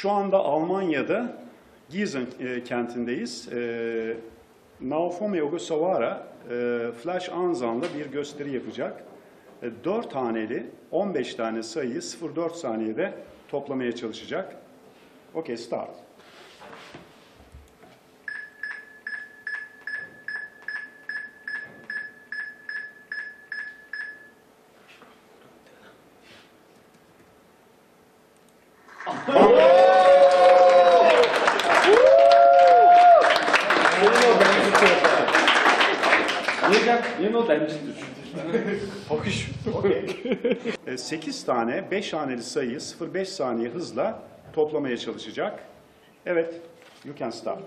Şu anda Almanya'da Gießen e, kentindeyiz. E, Naofumi Ogasawara e, Flash Anzan'la bir gösteri yapacak. E, 4 haneli 15 tane sayıyı 0,4 saniyede toplamaya çalışacak. Okay, start. 얘 Ancak yine o bencildir. Bakış. 8 e, tane 5 haneli sayıyı 0,5 saniye hızla toplamaya çalışacak. Evet, you can start.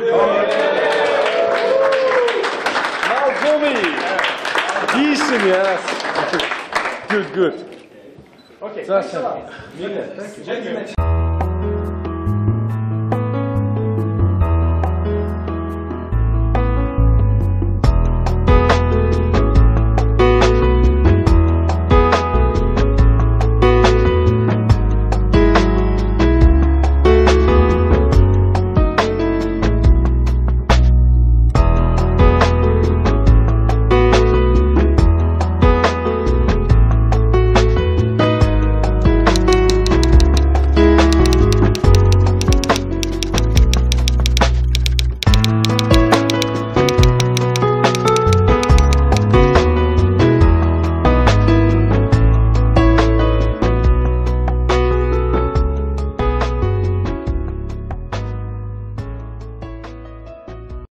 Yeah. yes. Good, good. Okay, Ça, thanks. Thank you.